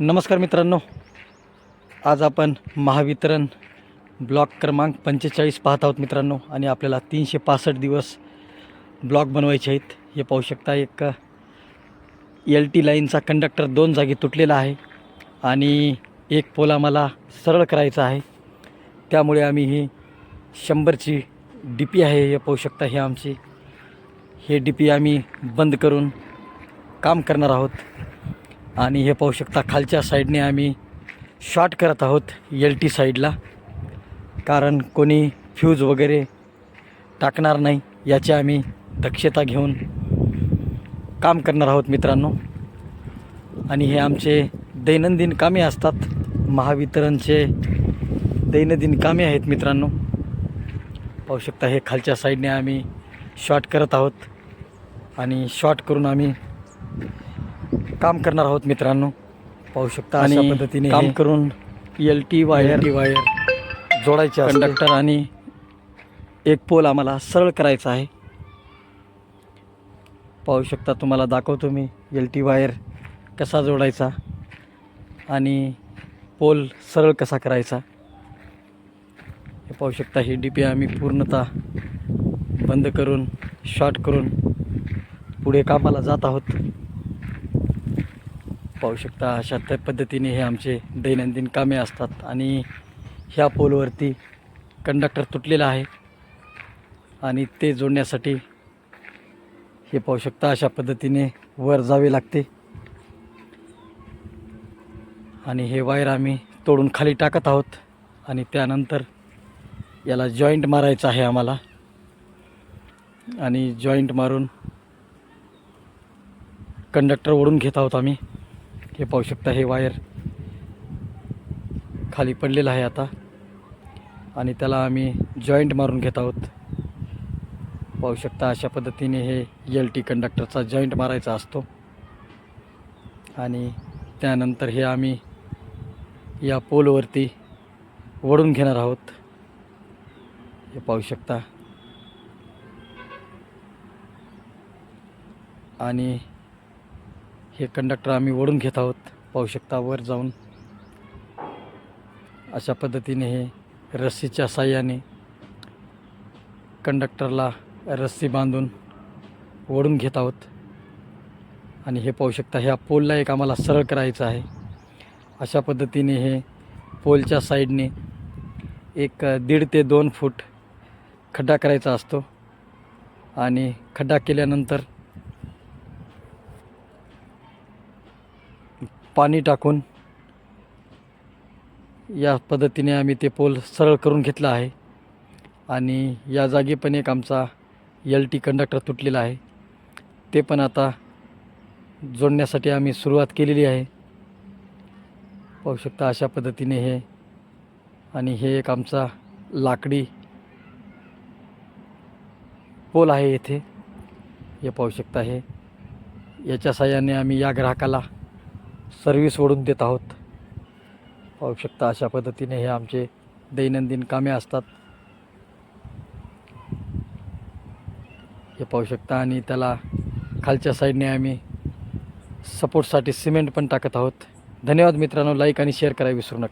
नमस्कार मित्रांनो. आज आपण महावितरण ब्लॉक क्रमांक पंचेचाळीस पाहत आहोत मित्रांनो आणि आपल्याला तीनशे पासष्ट दिवस ब्लॉक बनवायचे आहेत. हे पाहू शकता एक एल टी लाईनचा कंडक्टर दोन जागी तुटलेला आहे आणि एक पोल आम्हाला सरळ करायचा आहे. त्यामुळे आम्ही ही शंभरची डी पी आहे हे पाहू शकता हे आमची. हे डी पी आम्ही बंद करून काम करणार आहोत. आणि हे पाहू शकता खालच्या साईडने आम्ही शॉर्ट करत आहोत एल टी साईडला. कारण कोणी फ्यूज वगैरे टाकणार नाही याची आम्ही दक्षता घेऊन काम करणार आहोत मित्रांनो. आणि हे आमचे दैनंदिन कामे असतात महावितरणचे दैनंदिन कामे आहेत मित्रांनो. पाहू शकता हे खालच्या साईडने आम्ही शॉर्ट करत आहोत. आणि शॉर्ट करून आम्ही काम करणार आहोत मित्रांनो. पाहू शकता अशा आणि पद्धतीने काम काम करून L T wire T wire जोडायचे कंडक्टर आणि एक पोल आम्हाला सरळ करायचा आहे. पाहू शकता तुम्हाला दाखवतो मी एल टी वायर कसा जोडायचा आणि पोल सरळ कसा करायचा. हे पाहू शकता ही डी पी आम्ही पूर्णतः बंद करून शॉर्ट करून पुढे कामाला जात आहोत. पाहू शकता अशा त्या पद्धतीने हे आमचे दैनंदिन कामे असतात. आणि ह्या पोलवरती कंडक्टर तुटलेला आहे. आणि ते जोडण्यासाठी हे पाहू शकता अशा पद्धतीने वर जावे लागते. आणि हे वायर आम्ही तोडून खाली टाकत आहोत. आणि त्यानंतर याला जॉईंट मारायचं आहे आम्हाला. आणि जॉईंट मारून कंडक्टर ओढून घेत आहोत आम्ही. हे पाहू शकता हे वायर खाली पडलेलं आहे आता. आणि त्याला आम्ही जॉईंट मारून घेत आहोत. पाहू शकता अशा पद्धतीने हे एल टी कंडक्टरचा जॉईंट मारायचा असतो. आणि त्यानंतर हे आम्ही या पोलवरती ओढून घेणार आहोत. हे पाहू शकता. आणि हे कंडक्टर आम्ही ओढून घेत आहोत पाहू शकता वर जाऊन. अशा पद्धतीने हे रस्सीच्या साह्याने कंडक्टरला रस्सी बांधून ओढून घेत आहोत. आणि हे पाहू शकता ह्या पोलला एक आम्हाला सरळ करायचं आहे. अशा पद्धतीने हे पोलच्या साईडने एक दीड ते दोन फूट खड्डा करायचा असतो. आणि खड्डा केल्यानंतर पाणी टाकून या पद्धतीने आम्ही ते पोल सरळ करून घेतला आहे. आणि या जागी पण एक आमचा एल टी कंडक्टर तुटलेला आहे. ते पण आता जोडण्यासाठी आम्ही सुरुवात केलेली आहे. पाहू शकता अशा पद्धतीने हे आणि हे एक आमचा लाकडी पोल आहे येथे हे पाहू शकता हे. याच्या साह्याने आम्ही या ग्राहकाला सर्विस ओढून देत आहोत. पाहू शकता अशा पद्धतीने हे आमचे दैनंदिन कामे असतात. हे पाहू शकता आणि त्याला खालच्या साईडने आम्ही सपोर्टसाठी सिमेंट पण टाकत आहोत. धन्यवाद मित्रांनो लाईक आणि शेअर करायला विसरू नका.